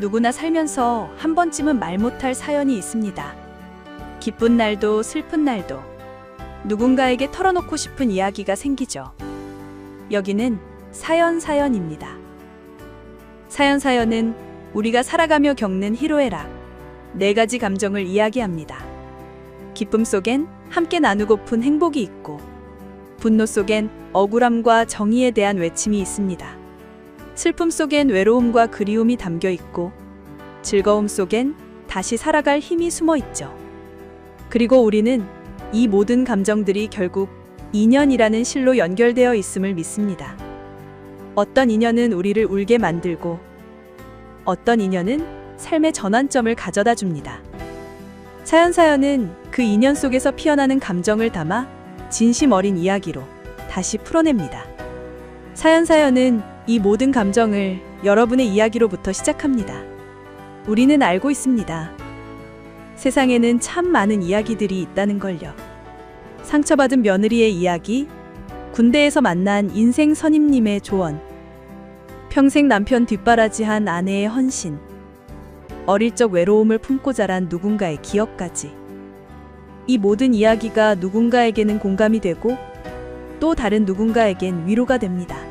누구나 살면서 한 번쯤은 말 못할 사연이 있습니다. 기쁜 날도 슬픈 날도 누군가에게 털어놓고 싶은 이야기가 생기죠. 여기는 사연 사연입니다. 사연 사연은 우리가 살아가며 겪는 희로애락 네 가지 감정을 이야기합니다. 기쁨 속엔 함께 나누고픈 행복이 있고 분노 속엔 억울함과 정의에 대한 외침이 있습니다. 슬픔 속엔 외로움과 그리움이 담겨 있고 즐거움 속엔 다시 살아갈 힘이 숨어 있죠. 그리고 우리는 이 모든 감정들이 결국 인연이라는 실로 연결되어 있음을 믿습니다. 어떤 인연은 우리를 울게 만들고 어떤 인연은 삶의 전환점을 가져다 줍니다. 사연사연은 그 인연 속에서 피어나는 감정을 담아 진심 어린 이야기로 다시 풀어냅니다. 사연사연은 이 모든 감정을 여러분의 이야기로부터 시작합니다. 우리는 알고 있습니다. 세상에는 참 많은 이야기들이 있다는 걸요. 상처받은 며느리의 이야기, 군대에서 만난 인생 선임님의 조언, 평생 남편 뒷바라지한 아내의 헌신, 어릴 적 외로움을 품고 자란 누군가의 기억까지. 이 모든 이야기가 누군가에게는 공감이 되고 또 다른 누군가에겐 위로가 됩니다.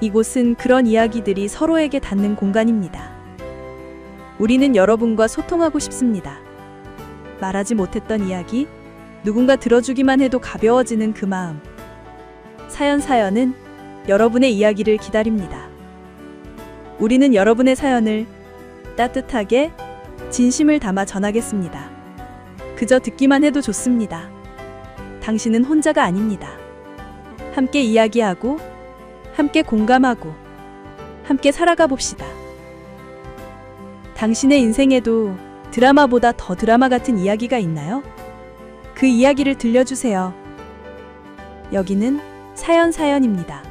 이곳은 그런 이야기들이 서로에게 닿는 공간입니다. 우리는 여러분과 소통하고 싶습니다. 말하지 못했던 이야기, 누군가 들어주기만 해도 가벼워지는 그 마음. 사연 사연은 여러분의 이야기를 기다립니다. 우리는 여러분의 사연을 따뜻하게 진심을 담아 전하겠습니다. 그저 듣기만 해도 좋습니다. 당신은 혼자가 아닙니다. 함께 이야기하고, 함께 공감하고, 함께 살아가 봅시다. 당신의 인생에도 드라마보다 더 드라마 같은 이야기가 있나요? 그 이야기를 들려주세요. 여기는 사연 사연입니다.